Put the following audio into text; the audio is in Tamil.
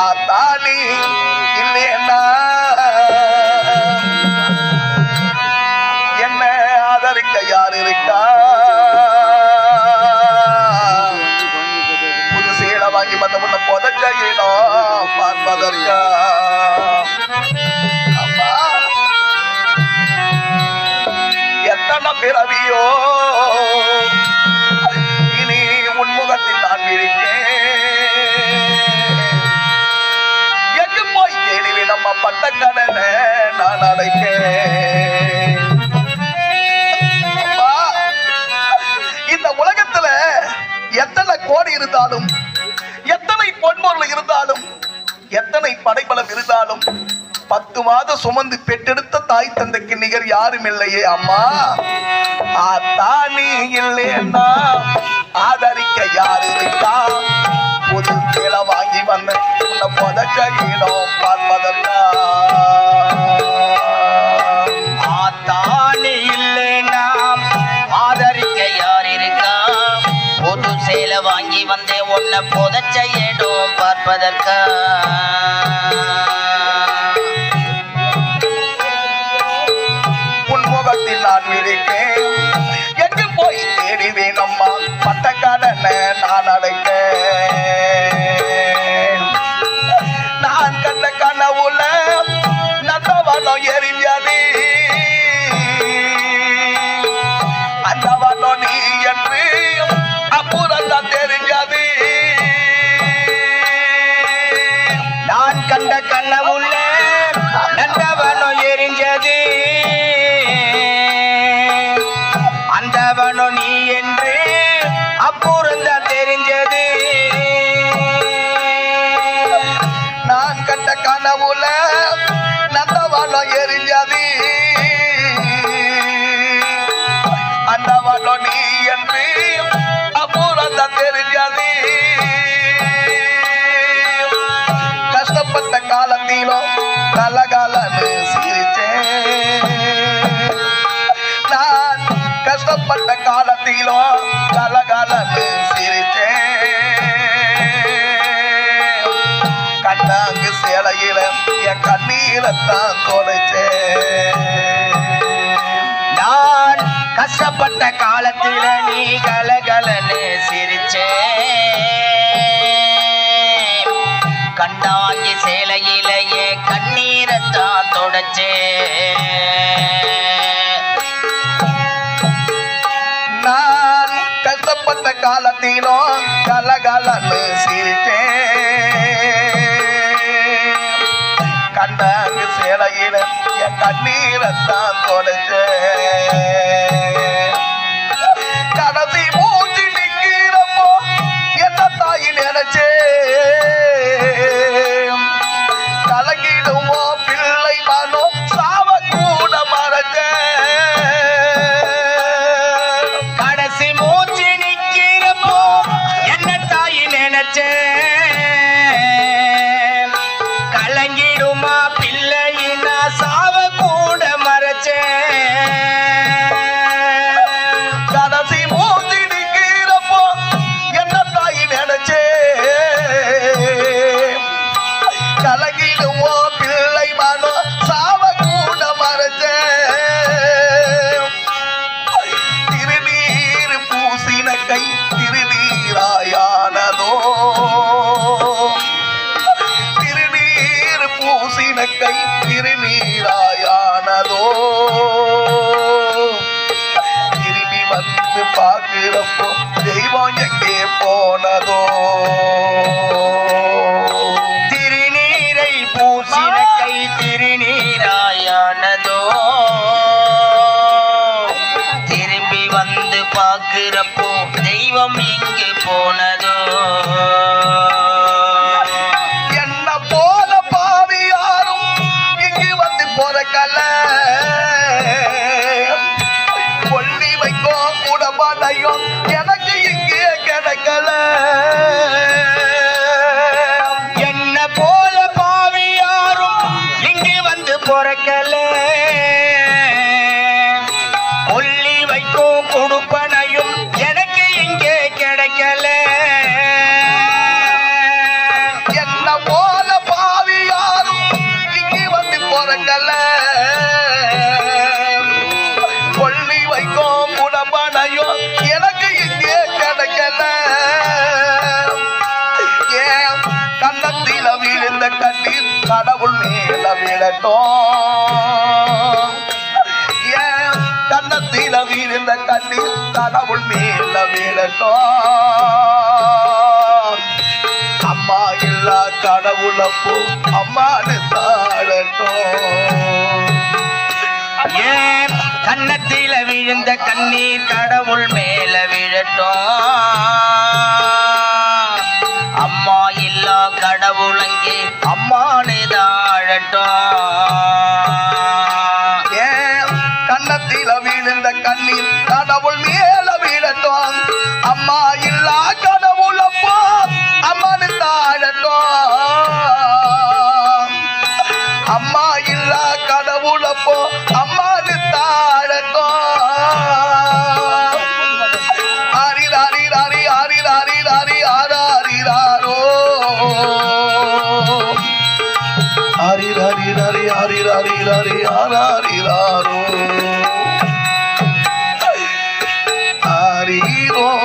ஆத்தாளி இல்லைன்னா என்ன ஆதரிக்க யார் இருக்கா? புது சீலை வாங்கி வந்த முன்ன புதச்ச இடம் பார்ப்பதற்கா? எத்தனை பிறவியோ? இருந்தாலும் எத்தனை பொன்பொருள் இருந்தாலும் எத்தனை படைபலம் இருந்தாலும் பத்து மாதம் சுமந்து பெற்றெடுத்த தாய் தந்தைக்கு நிகர் யாரும் இல்லையே அம்மா. ஆத்தா நீ இல்லைன்னா ஆதரிக்க யாரு இருக்கா புது கீழே வாங்கி வந்த உன்னை புதச்ச இடம் பார்ப்பதற்கா பார்ப்பதற்கா உன்முகத்தில் நான் விழிப்பேன் எங்கு போய் தேடிவேன் அம்மா? பட்ட நான் அடைப்பேன் அந்தவனம் நீ என்று அப்புறம்தான் தெரிஞ்சது. நான் கண்ட கனவுல நந்தவனம் எரிஞ்சது. அந்த நீ என்று அப்புறம் தான் தெரிஞ்சது. கஷ்டப்பட்ட காலத்திலும் நல்ல காலம் கஷ்டப்பட்ட காலத்திலும் கலகாலன்னு சிரிச்சேன் கண்ணாங்கு சேலையில என் கண்ணீரத்தான் தொலைச்சேன் நான் கஷ்டப்பட்ட காலத்தில நீ கலகலன்னு சிரிச்சே கண்டாங்கி சேலையிலேயே கண்ணீரத்தான் தொடச்சேன். காலத்திலும் கலகலன்னு சிரிச்சேன் கண்டாங்கு சேலையில என் கண்ணீரத்தான் தொலைச்சேன் கலங்கிடுமோ பிள்ளை மனோ சாவ கூட மறைச்சேன் திருநீர் பூசின கை திருநீராயானதோ. திருநீர் பூசின கை திருநீராயானதோ. திரும்பி வந்து பார்க்கிறப்போ பார்க்கிறப்போ தெய்வம் எங்கு போனதோ? என்ன போல பாவி யாரும் இங்கு வந்து பிறக்கல? கொல்லி வைக்கோ குடபாடையும் எனக்கு இங்கே கிடைக்கல. என்ன போல பாவி யாரும் இங்கு வந்து பொறக்கல? கொல்லி வைக்கும் கிடைக்கும் எனக்கு இங்கே கிடைக்கல. என்ன போல பாவி யாரும் இங்கே வந்து பிறக்கல கொள்ளி வைக்கும் குடம்பனையும் எனக்கு இங்கே கிடைக்கல. ஏன் கண்ணத்தில் விழுந்த கண்ணீர் கடவுள் மேல விழட்டும்? இந்த கண்ணீர் கடவுள் மேல விழட்டும் அம்மா இல்லா கடவுள் அப்போ அம்மானு தாழட்டும் ஏன் கன்னத்தில விழுந்த கண்ணீர் கடவுள் மேல விழட்டும்? கண்ணீர் கடவுள் மேல வீழட்டும் அம்மா இல்லா கடவுள் அப்பா அம்மனு தாழட்டும் அம்மா இல்லா கடவுள் அப்போ அம்மனு தாழட்டும் ஹரி ஹரி ஹரிராரி ராரி ஆராரிராரோ ஹரி ஹரி ஹரி ஹரி ஹரி ஹரி ஹரி vivo.